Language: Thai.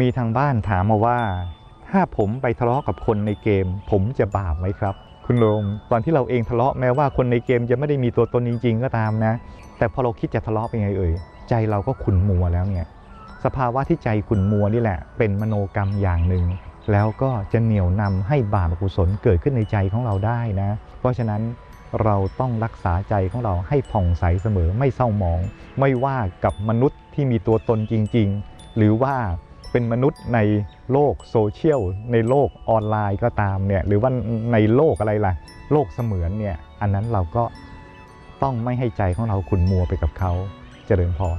มีทางบ้านถามมาว่า ถ้าผมไปทะเลาะกับคนในเกม ผมจะบาปไหมครับ คุณลงตอนที่เราเองทะเลาะแม้ว่าคนในเกมจะไม่ได้มีตัวตนจริง ๆ ก็ตามนะ แต่พอเราคิดจะทะเลาะเป็นไงเอ่ยใจเราก็ขุนมัวแล้วเนี่ยสภาวะที่ใจขุนมัวนี่แหละ เป็นมโนกรรมอย่างหนึ่งแล้วก็จะเหนี่ยวนำให้บาปอกุศลเกิดขึ้นในใจของเราได้นะ เพราะฉะนั้นเราต้องรักษาใจของเราให้ผ่องใสเสมอไม่เศร้าหมอง ไม่ว่ากับมนุษย์ที่มีตัวตนจริง ๆ หรือว่า เป็นมนุษย์ในโลกโซเชียลในโลกออนไลน์ก็ตามเนี่ยหรือว่าในโลกอะไรล่ะ โลกเสมือนเนี่ยอันนั้นเราก็ต้องไม่ให้ใจของเราขุ่นมัวไปกับเขาเจริญพร